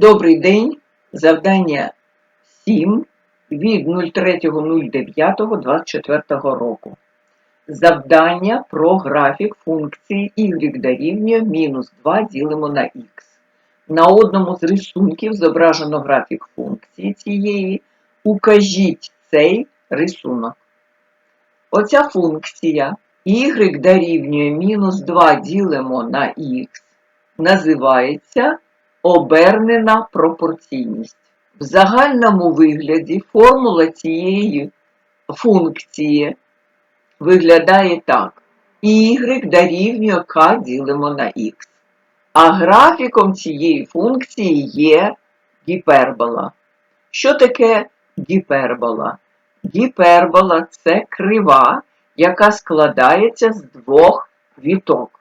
Добрий день. Завдання 7 від 03.09.24 року. Завдання про графік функції y дорівнює мінус 2 ділимо на х. На одному з рисунків зображено графік функції цієї. Укажіть цей рисунок. Оця функція y дорівнює мінус 2 ділимо на х називається обернена пропорційність. В загальному вигляді формула цієї функції виглядає так. y дорівнює k ділимо на х. А графіком цієї функції є гіпербола. Що таке гіпербола? Гіпербола це крива, яка складається з двох віток.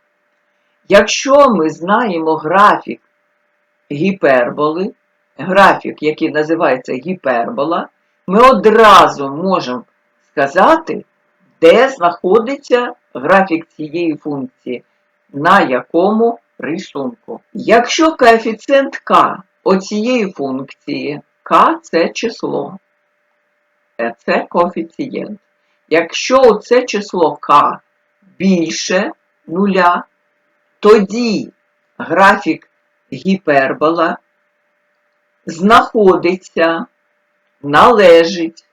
Якщо ми знаємо графік гіперболи, графік, який називається гіпербола, ми одразу можемо сказати, де знаходиться графік цієї функції, на якому рисунку. Якщо коефіцієнт k оцієї функції, k це число, це коефіцієнт. Якщо це число k більше нуля, тоді графік гіпербола знаходиться, належить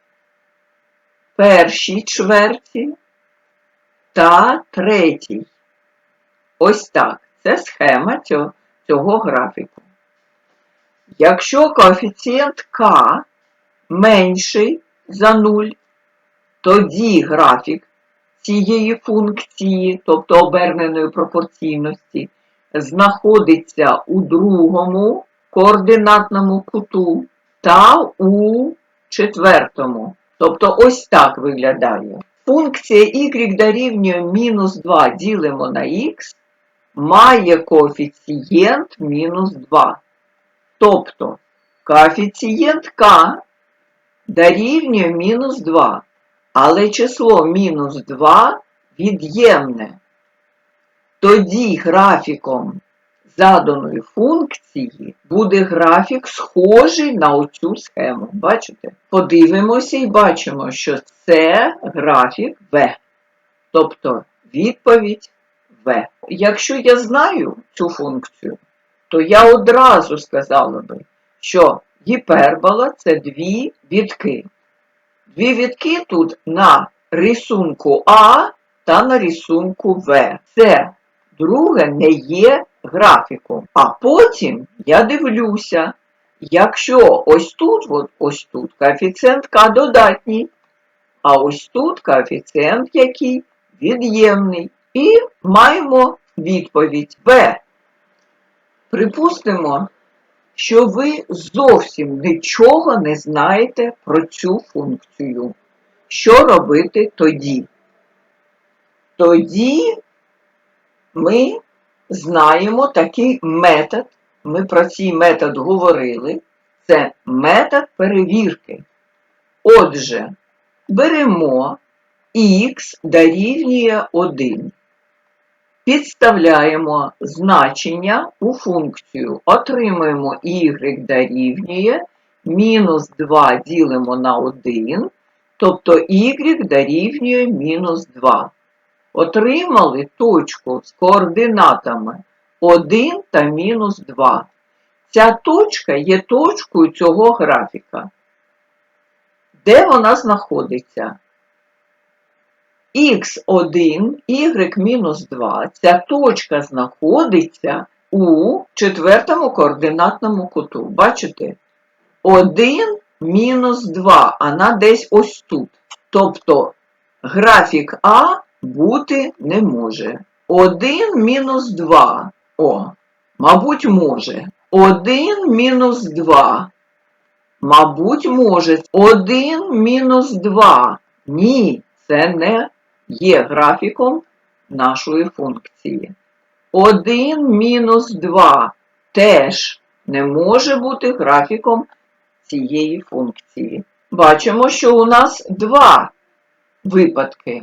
першій чверті та третій. Ось так. Це схема цього, цього графіку. Якщо коефіцієнт К менший за 0, тоді графік цієї функції, тобто оберненої пропорційності, знаходиться у другому координатному куту та у четвертому. Тобто ось так виглядає. Функція y дорівнює мінус 2 ділимо на х має коефіцієнт мінус 2. Тобто коефіцієнт k дорівнює мінус 2, але число мінус 2 від'ємне. Тоді графіком заданої функції буде графік схожий на оцю схему. Бачите? Подивимося і бачимо, що це графік В. Тобто відповідь В. Якщо я знаю цю функцію, то я одразу сказала би, що гіпербола це дві відки. Дві відки тут на рисунку А та на рисунку В. Це друге не є графіком. А потім я дивлюся, якщо ось тут, от, ось тут коефіцієнт К додатній, а ось тут коефіцієнт який від'ємний. І маємо відповідь Б. Припустимо, що ви зовсім нічого не знаєте про цю функцію. Що робити тоді? Тоді ми знаємо такий метод, ми про цей метод говорили, це метод перевірки. Отже, беремо х дорівнює 1. Підставляємо значення у функцію, отримуємо y дорівнює мінус 2 ділимо на 1, тобто y дорівнює мінус 2. Отримали точку з координатами 1 та мінус 2. Ця точка є точкою цього графіка. Де вона знаходиться? Х1, y-2. Ця точка знаходиться у четвертому координатному куту. Бачите? 1 мінус 2, вона десь ось тут. Тобто графік А бути не може. 1 мінус 2. О, мабуть, може. 1 мінус 2. Мабуть, може. 1 мінус 2. Ні, це не є графіком нашої функції. 1 мінус 2 теж не може бути графіком цієї функції. Бачимо, що у нас два випадки.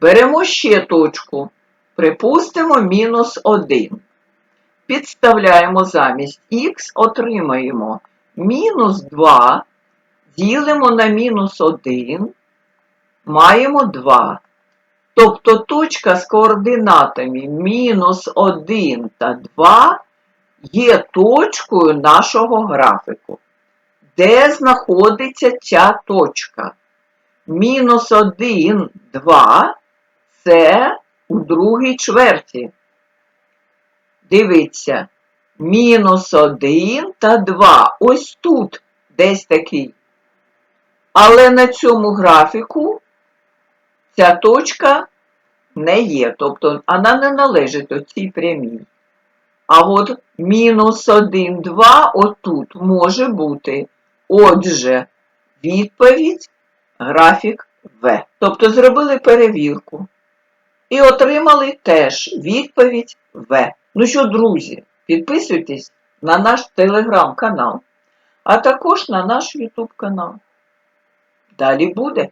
Беремо ще точку. Припустимо мінус 1. підставляємо замість х, отримаємо мінус 2, ділимо на мінус 1, маємо 2. Тобто точка з координатами мінус 1 та 2 є точкою нашого графіку. Де знаходиться ця точка? Мінус 1, 2 це у другій чверті. Дивіться, мінус 1 та 2. Ось тут десь такий. Але на цьому графіку ця точка не є, тобто вона не належить оцій прямій. А от мінус 1, 2 отут може бути. Отже, відповідь графік В. Тобто зробили перевірку і отримали теж відповідь В. Ну що, друзі, підписуйтесь на наш телеграм-канал, а також на наш ютуб канал. Далі буде.